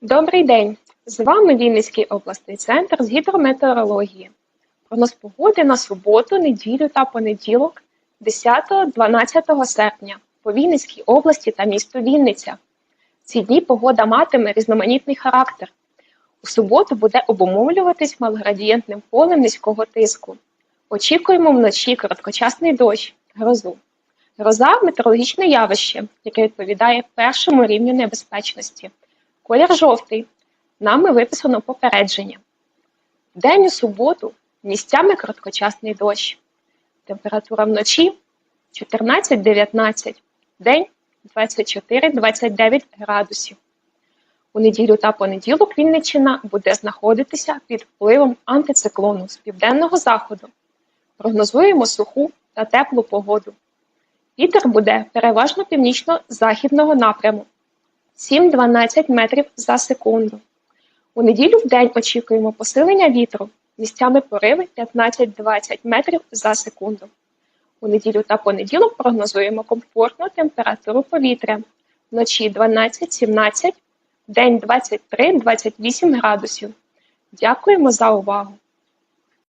Добрий день! З вами Вінницький обласний центр з гідрометеорології. Прогноз погоди на суботу, неділю та понеділок 10-12 серпня по Вінницькій області та місту Вінниця. Ці дні погода матиме різноманітний характер. У суботу буде обумовлюватись малоградієнтним полем низького тиску. Очікуємо вночі короткочасний дощ, грозу. Гроза метеорологічне явище, яке відповідає першому рівню небезпечності. Колір жовтий. Нами виписано попередження. День у суботу місцями короткочасний дощ. Температура вночі 14-19, день 24-29 градусів. У неділю та понеділок Вінниччина буде знаходитися під впливом антициклону з південного заходу. Прогнозуємо суху та теплу погоду. Вітер буде переважно північно-західного напряму 7-12 метрів за секунду. У неділю в день очікуємо посилення вітру, місцями пориви 15-20 метрів за секунду. У неділю та понеділок прогнозуємо комфортну температуру повітря. Вночі 12-17, день 23-28 градусів. Дякуємо за увагу!